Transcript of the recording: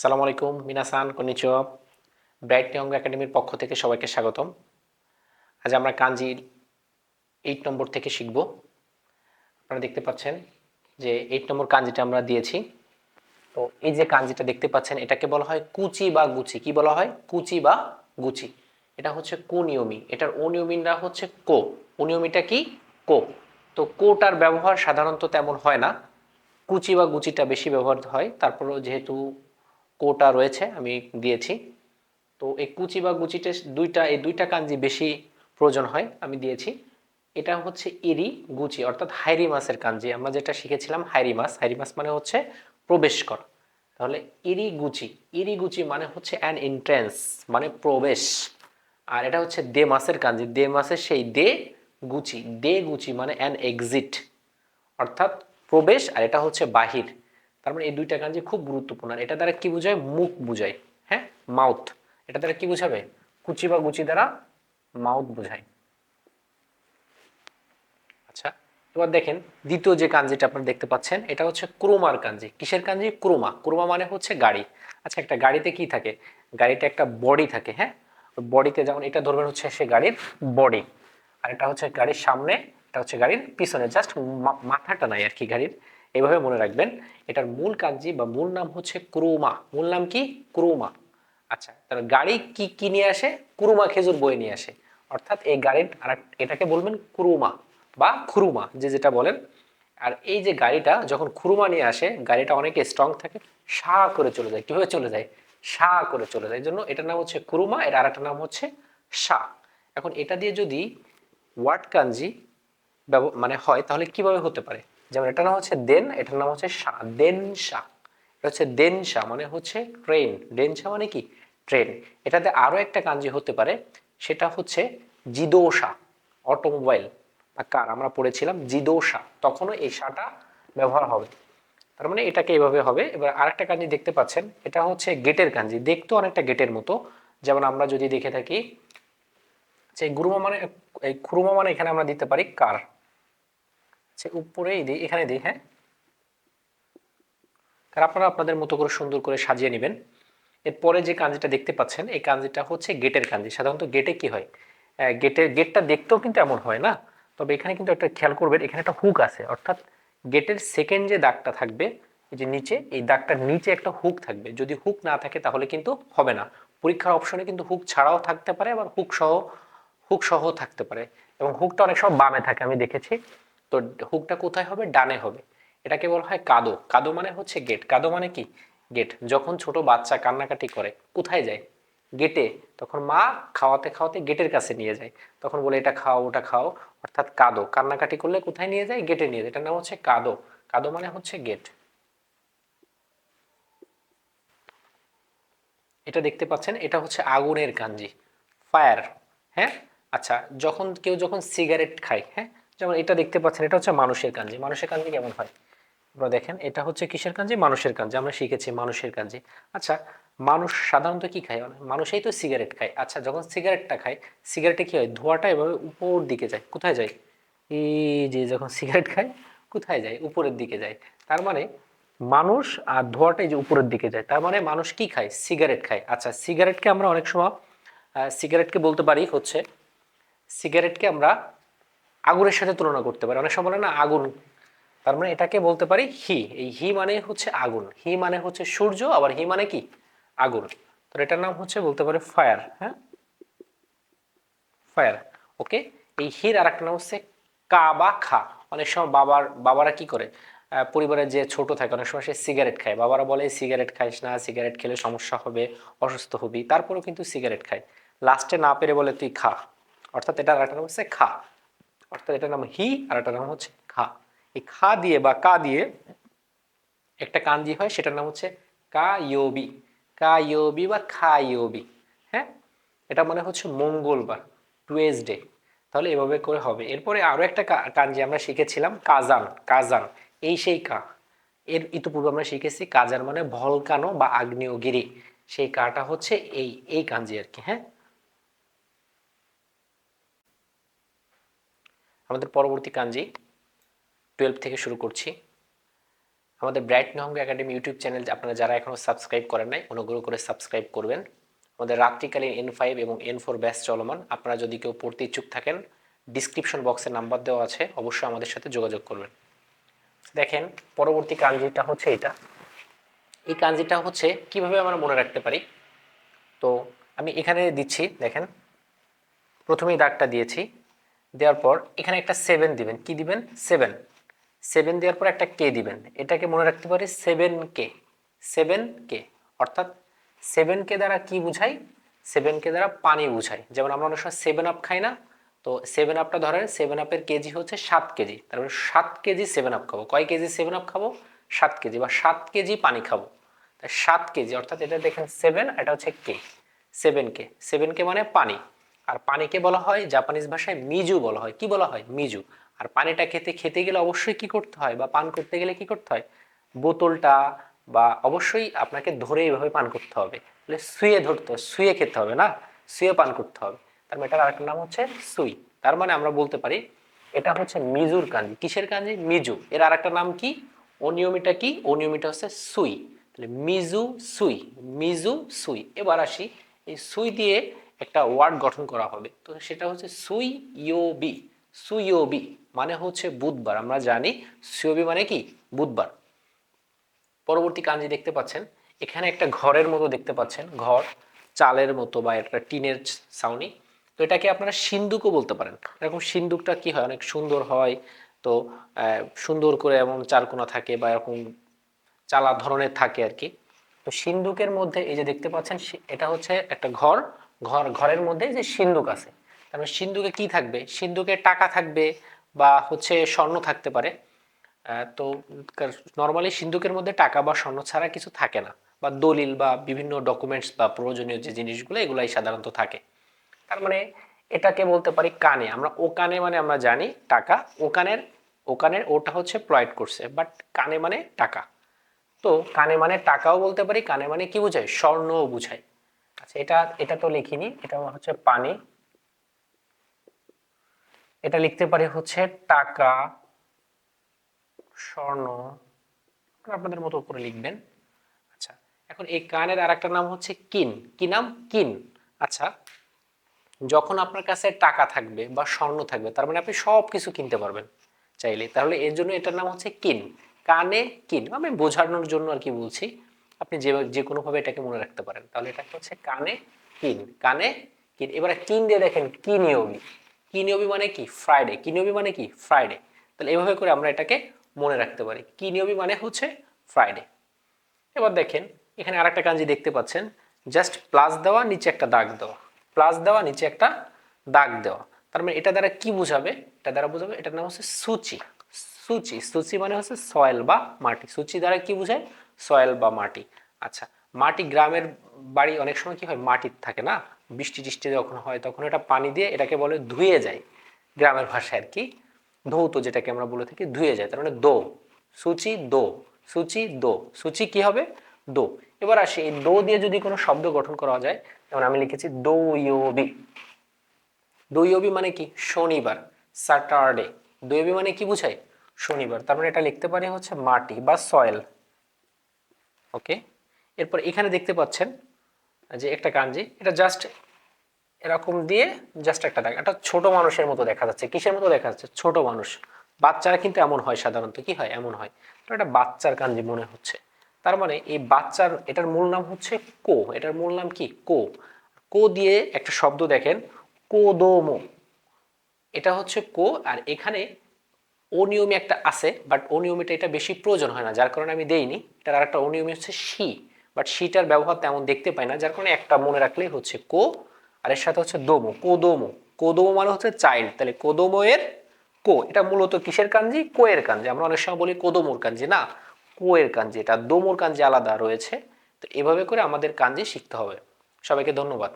আসসালামু আলাইকুম মিনাসান কনিচিও ব্রাইট নিয়ঙ্গ একাডেমির পক্ষ থেকে সবাইকে স্বাগতম। আজ আমরা কাঞ্জির এইট নম্বর থেকে শিখব। আপনারা দেখতে পাচ্ছেন যে এইট নম্বর কাঞ্জিটা আমরা দিয়েছি। তো এই যে কাঞ্জিটা দেখতে পাচ্ছেন, এটাকে বলা হয় কুচি বা গুচি। কি বলা হয়? কুচি বা গুচি। এটা হচ্ছে কুনিয়মি। এটার অনিয়মিনরা হচ্ছে কো। অনিয়মিটা কি? কো। তো কোটার ব্যবহার সাধারণত তেমন হয় না। কুচি বা গুচিটা বেশি ব্যবহার হয়। তারপরেও যেহেতু কোটা রয়েছে, আমি দিয়েছি। তো এই কুচি বা গুচিতে দুইটা, এই দুইটা কাঞ্জি বেশি প্রয়োজন হয়, আমি দিয়েছি। এটা হচ্ছে ইরি গুচি, অর্থাৎ হাইরি মাসের কাঞ্জি। আমরা যেটা শিখেছিলাম হাইরি মাস হাইরি মাস মানে হচ্ছে প্রবেশ করা। তাহলে ইরি গুচি ইরি গুচি মানে হচ্ছে অ্যান এন্ট্রেন্স মানে প্রবেশ। আর এটা হচ্ছে দে মাসের কাঞ্জি, দে মাসের সেই দে গুচি দে গুচি মানে অ্যান এক্সিট অর্থাৎ প্রবেশ, আর এটা হচ্ছে বাহির। তার মানে এই দুইটা কাঞ্জি খুব গুরুত্বপূর্ণ। এটা দ্বারা কি বোঝায়? মুখ বোঝায়। হ্যাঁ? মাউথ। এটা দ্বারা কি বোঝাবে? কুচি বা গুচি দ্বারা মাউথ বোঝায়। আচ্ছা এবার দেখেন দ্বিতীয় যে কাঞ্জিটা আপনারা দেখতে পাচ্ছেন, এটা হচ্ছে ক্রোমার কাঞ্জি কিসের কাঞ্জি ক্রোমা। ক্রোমা মানে হচ্ছে গাড়ি। আচ্ছা একটা গাড়িতে কি থাকে? গাড়িতে একটা বডি থাকে হ্যাঁ? বডিতে যেমন এটা ধরবেন হচ্ছে সে গাড়ির বডি আর এটা হচ্ছে গাড়ির সামনে, এটা হচ্ছে গাড়ির পিছনে। জাস্ট মাথাটা নাই আর কি গাড়ির। এইভাবে মনে রাখবেন। এটার মূল কাঞ্জি বা মূল নাম হচ্ছে ক্রোমা। মূল নাম কি? ক্রোমা। আচ্ছা তার গাড়ি কি কি নিয়ে আসে? কুরুমা খেজুর বয়ে নিয়ে আসে। অর্থাৎ এই গাড়ির আর এটাকে বলবেন কুরুমা বা খুরুমা, যে যেটা বলেন। আর এই যে গাড়িটা, যখন খুরুমা নিয়ে আসে, গাড়িটা অনেক স্ট্রং থাকে, সা করে চলে যায়। কীভাবে চলে যায়? সা করে চলে যায়। জন্য এটার নাম হচ্ছে কুরুমা, এর আর একটা নাম হচ্ছে সা। এখন এটা দিয়ে যদি ওয়ার্ড কাঞ্জি মানে হয়, তাহলে কীভাবে হতে পারে? যেমন এটার নাম হচ্ছে দেন, এটার নাম হচ্ছে সা, দেন সা। এটা হচ্ছে দেনসা মানে হচ্ছে ট্রেন। দেনসা মানে কি? ট্রেন। এটাতে আরও একটা কাঞ্জি হতে পারে, সেটা হচ্ছে জিদোসা অটোমোবাইল। বা কার? আমরা পড়েছিলাম জিদোসা তখনও এই সাটা ব্যবহার হবে। তার মানে এটাকে এভাবে হবে। এবার আরেকটা কাঞ্জি দেখতে পাচ্ছেন, এটা হচ্ছে গেটের কাঞ্জি। দেখতেও অনেকটা গেটের মতো। যেমন আমরা যদি দেখে থাকি, যে গুরুমা মানে এই খুরুমা মানে এখানে আমরা দিতে পারি কার? সে উপরেই দিই এখানে দিই হ্যাঁ? আর আপনারা আপনাদের মতো করে সুন্দর করে সাজিয়ে নেবেন। এরপরে যে কাঞ্জিটা দেখতে পাচ্ছেন, এই কাঞ্জিটা হচ্ছে গেটের কাঞ্জি। সাধারণত গেটে কি হয়? গেটের, গেটটা দেখতেও কিন্তু এমন হয় না, তবে এখানে কিন্তু একটা খেয়াল করবেন, এখানে একটা হুক আছে। অর্থাৎ গেটের সেকেন্ড যে দাগটা থাকবে, এই যে নিচে, এই দাগটার নিচে একটা হুক থাকবে। যদি হুক না থাকে, তাহলে কিন্তু হবে না। পরীক্ষার অপশনে কিন্তু হুক ছাড়াও থাকতে পারে, আবার হুক সহ হুক সহ থাকতে পারে। এবং হুকটা অনেক সময় বামে থাকে, আমি দেখেছি। তো হুকটা কোথায় হবে? ডানে হবে। এটাকে বলা হয় কাদো। কাদো মানে হচ্ছে গেট কাদো মানে কি? গেট যখন ছোট বাচ্চা কান্নাকাটি করে, কোথায় যায়? গেটে তখন মা খাওয়াতে খাওয়াতে গেটের কাছে নিয়ে যায়। তখন বলে, এটা খাও, ওটা খাও। অর্থাৎ কাদো। কান্নাকাটি করলে কোথায় নিয়ে যায়? গেটে নিয়ে যায়। এটার নাম হচ্ছে কাদো। কাদো মানে হচ্ছে গেট এটা দেখতে পাচ্ছেন? এটা হচ্ছে আগুনের কাঞ্জি। ফায়ার হ্যাঁ? আচ্ছা যখন কেউ যখন সিগারেট খায় হ্যাঁ? যেমন এটা দেখতে পাচ্ছেন, এটা হচ্ছে মানুষের কাঞ্জি। মানুষের কাঞ্জি কেমন হয়? আপনারা দেখেন, এটা হচ্ছে কিসের কাঞ্জি? মানুষের কাঞ্জি। আমরা শিখেছি মানুষের কাঞ্জি। আচ্ছা মানুষ সাধারণত কি খায়? মানুষই তো সিগারেট খায়। আচ্ছা যখন সিগারেটটা খায়, সিগারেটে কি হয়? ধোঁয়াটা এভাবে উপর দিকে যায়। কোথায় যায়? এই যে যখন সিগারেট খায়, কোথায় যায়? উপরের দিকে যায়। তার মানে মানুষ আর ধোঁয়াটা এই যে উপরের দিকে যায়। তার মানে মানুষ কি খায়? সিগারেট খায়। আচ্ছা সিগারেটকে আমরা অনেক সময় সিগারেটকে বলতে পারি হচ্ছে, সিগারেটকে আমরা আগুনের সাথে তুলনা করতে পারি। অনেক সময় বলে না আগুন। তার মানে এটাকে বলতে পারি হি। এই হি মানে হচ্ছে আগুন। হি মানে হচ্ছে সূর্য আবার হি মানে কি? আগুন। তো এটার নাম হচ্ছে বলতে পারি ফায়ার হ্যাঁ? ফায়ার। ওকে? এই হির আর একটা নাম হচ্ছে কা বা খা। অনেক সময় বাবার বাবারা কি করে? আহ, পরিবারের যে ছোট থাকে অনেক সময় সে সিগারেট খায়। বাবারা বলে সিগারেট খাইস না সিগারেট খেলে সমস্যা হবে অসুস্থ হবি। তারপরেও কিন্তু সিগারেট খায়। লাস্টে না পেরে বলে তুই খা। অর্থাৎ এটার একটা নাম হচ্ছে খা। অর্থাৎ এটার নাম হি আর এটার নাম হচ্ছে খা। এই খা দিয়ে বা কা দিয়ে একটা কাঞ্জি হয়, সেটার নাম হচ্ছে কা ইয়োবি কা ইয়োবি বা খা ইয়োবি হ্যাঁ? এটা মানে হচ্ছে মঙ্গলবার, টুয়েসডে। তাহলে এভাবে করে হবে। এরপরে আরও একটা কাঞ্জি আমরা শিখেছিলাম, কাজান কাজান। এই সেই কা। এর ইতিপূর্বে আমরা শিখেছি কাজান মানে ভলকানো বা আগ্নেয়গিরি। সেই কাটা হচ্ছে এই এই কাঞ্জি আর কি হ্যাঁ? আমাদের পরবর্তী কাঞ্জি টুয়েলভ থেকে শুরু করছি। আমাদের ব্রাইট নহঙ্গ একাডেমি ইউটিউব চ্যানেল আপনারা যারা এখনও সাবস্ক্রাইব করেন নাই, অনুগ্রহ করে সাবস্ক্রাইব করবেন। আমাদের রাত্রিকালীন এন ফাইভ এবং এন ফোর ব্যাচ চলমান। আপনারা যদি কেউ পড়তে ইচ্ছুক থাকেন ডিসক্রিপশন বক্সে নাম্বার দেওয়া আছে, অবশ্যই আমাদের সাথে যোগাযোগ করবেন। দেখেন, পরবর্তী কাঞ্জিটা হচ্ছে এটা। এই কাঞ্জিটা হচ্ছে কীভাবে আমরা মনে রাখতে পারি? তো আমি এখানে দিচ্ছি, দেখেন। প্রথমেই দাগটা দিয়েছি। দেওয়ার পর এখানে একটা সেভেন দিবেন। কি দিবেন? সেভেন সেভেন দেওয়ার পর একটা কে দিবেন। এটাকে মনে রাখতে পারি সেভেন কে সেভেন কে অর্থাৎ সেভেন কে দ্বারা কি বুঝাই? সেভেন কে দ্বারা পানি বুঝাই। যেমন আমরা অনেক সময় সেভেন আপ খাই না, তো সেভেন আপটা ধরেন সেভেন আপের কেজি হচ্ছে সাত কেজি তারপরে সাত কেজি সেভেন আপ খাব। কয় কেজি সেভেন আপ খাব? সাত কেজি বা সাত কেজি পানি খাব। তাই সাত কেজি অর্থাৎ এটা দেখেন সেভেন এটা হচ্ছে কে সেভেন কে সেভেন কে মানে পানি। আর পানিকে বলা হয়, জাপানিজ ভাষায় মিজু বলা হয়। কি বলা হয়? মিজু। আর পানিটা খেতে খেতে গেলে অবশ্যই কি করতে হয় বা পান করতে গেলে কি করতে হয়? বোতলটা বা অবশ্যই আপনাকে ধরে এইভাবে পান করতে হবে। তাহলে শুয়ে ধরতে হবে, শুয়ে খেতে হবে না? শুয়ে পান করতে হবে। তার মানে এটার আরেকটা নাম হচ্ছে সুই। তার মানে আমরা বলতে পারি, এটা হচ্ছে মিজুর কাঞ্জি। কিসের কাঞ্জি? মিজু। এর আরেকটা নাম কি? অনিয়মিটা কি? অনিয়মিটা হচ্ছে সুই। তাহলে মিজু সুই মিজু সুই। এবার আসি, এই সুই দিয়ে একটা ওয়ার্ড গঠন করা হবে। তো সেটা হচ্ছে সুই ইয়োবি সুইয়োবি মানে হচ্ছে বুধবার। আমরা জানি সুইয়োবি মানে কি? বুধবার। পরবর্তী কাঞ্জি দেখতে পাচ্ছেন। এখানে একটা ঘরের মতো দেখতে পাচ্ছেন। ঘর, চালের মতো বা একটা টিনের সাউনি তো এটাকে আপনারা সিন্দুকও বলতে পারেন। এরকম সিন্দুকটা কি হয়? অনেক সুন্দর হয়। তো সুন্দর করে এমন চারকোনা থাকে বা এরকম চালা ধরনের থাকে আর কি। তো সিন্দুকের মধ্যে এই যে দেখতে পাচ্ছেন এটা হচ্ছে একটা ঘর। ঘর, ঘরের মধ্যে যে সিন্দুক আছে। তারপরে সিন্দুকে কি থাকবে? সিন্দুকে টাকা থাকবে বা হচ্ছে স্বর্ণ থাকতে পারে। তো নর্মালি সিন্ধুকের মধ্যে টাকা বা স্বর্ণ ছাড়া কিছু থাকে না। বা দলিল বা বিভিন্ন ডকুমেন্টস বা প্রয়োজনীয় যে জিনিসগুলো, এগুলাই সাধারণত থাকে। তার মানে এটাকে বলতে পারি কানে। আমরা ও কানে মানে আমরা জানি টাকা। ও কানের ও কানের ওটা হচ্ছে প্রোভাইড করছে। বাট কানে মানে টাকা। তো কানে মানে টাকাও বলতে পারি, কানে মানে কি বোঝায়? স্বর্ণও বুঝায়। আচ্ছা এটা এটা তো লিখিনি, এটা হচ্ছে পানি। এটা লিখতে পারি হচ্ছে টাকা, স্বর্ণ আপনাদের মতো করে লিখবেন। আচ্ছা এখন এই কানের আর একটা নাম হচ্ছে কিন। কি নাম? কিন। আচ্ছা যখন আপনার কাছে টাকা থাকবে বা স্বর্ণ থাকবে, তার মানে আপনি সব কিছু কিনতে পারবেন চাইলে। তাহলে এর জন্য এটার নাম হচ্ছে কিন। কানে কিন। আমি বোঝানোর জন্য আর কি বলছি। আপনি যে যে কোনোভাবে এটাকে মনে রাখতে পারেন। তাহলে এটা হচ্ছে কানে কিন। কানে কিন। এবারে কিন দিয়ে দেখেন কিনিয়বি কিনিয়বি মানে কি? ফ্রাইডে। কিনিয়বি মানে কি? ফ্রাইডে। তাহলে এভাবে করে আমরা এটাকে মনে রাখতে পারি। কিনিয়বি মানে হচ্ছে ফ্রাইডে। এবার দেখেন, এখানে আরেকটা কাঞ্জি দেখতে পাচ্ছেন, জাস্ট প্লাস দেওয়া, নিচে একটা দাগ দেওয়া। প্লাস দেওয়া, নিচে একটা দাগ দেওয়া। তার মানে এটা দ্বারা কি বোঝাবে? এটা দ্বারা বোঝাবে, এটার নাম হচ্ছে সূচি। সূচি। সূচি মানে হচ্ছে সয়েল বা মাটি। সূচি দ্বারা কি বোঝায়? সয়েল বা মাটি। আচ্ছা মাটি গ্রামের বাড়ি অনেক সময় কি হয়, মাটির থাকে না? বৃষ্টি টিষ্টি যখন হয় তখন এটা পানি দিয়ে এটাকে বলে ধুয়ে যায়। গ্রামের ভাষায় আর কি। ধৌত যেটাকে আমরা বলে থাকি, ধুয়ে যায়। তার মানে দো, সুচি দো সুচি দো। সুচি কি হবে? দো। এবার আসি, এই দো দিয়ে যদি কোনো শব্দ গঠন করা যায়, যেমন আমি লিখেছি দো ইয়োবি দৈবী মানে কি? শনিবার, স্যাটারডে। দৈবী মানে কি বুঝায়? শনিবার। তার মানে এটা লিখতে পারি হচ্ছে মাটি বা সয়েল। ওকে? এরপর এখানে দেখতে পাচ্ছেন যে একটা কাঞ্জি এটা জাস্ট এরকম দিয়ে জাস্ট একটা দাগ এটা ছোট মানুষের মতো দেখা যাচ্ছে। কিসের মতো দেখা যাচ্ছে? ছোট মানুষ। বাচ্চারা কিন্তু এমন হয় সাধারণত। কি হয়? এমন হয়। তো এটা বাচ্চার কাঞ্জি মনে হচ্ছে। তার মানে এই বাচ্চার, এটার মূল নাম হচ্ছে কো। এটার মূল নাম কি? কো। কো দিয়ে একটা শব্দ দেখেন, কোদোমো। এটা হচ্ছে কো, আর এখানে অনিয়মী একটা আছে বাট অনিয়মিটা এটা বেশি প্রয়োজন হয় না। যার কারণে আমি দেইনি। এটার আরেকটা অনিয়মী হচ্ছে শি। বাট শিটার ব্যবহার তেমন দেখতে পাই না। যার কারণে একটা মনে রাখলেই হচ্ছে কো, আর এর সাথে হচ্ছে দোমো। কোদোমো। কোদোমো মানে হচ্ছে চাইল্ড। তাহলে কোদোমো এর কো। এটা মূলত কিসের কাঞ্জি? কো এর কাঞ্জি। আমরা অনেক সময় বলি কোদোমোর কাঞ্জি, না? কো এর কাঞ্জি। এটা দোমোর কাঞ্জি আলাদা রয়েছে। তো এভাবে করে আমাদের কাঞ্জি শিখতে হবে। সবাইকে ধন্যবাদ।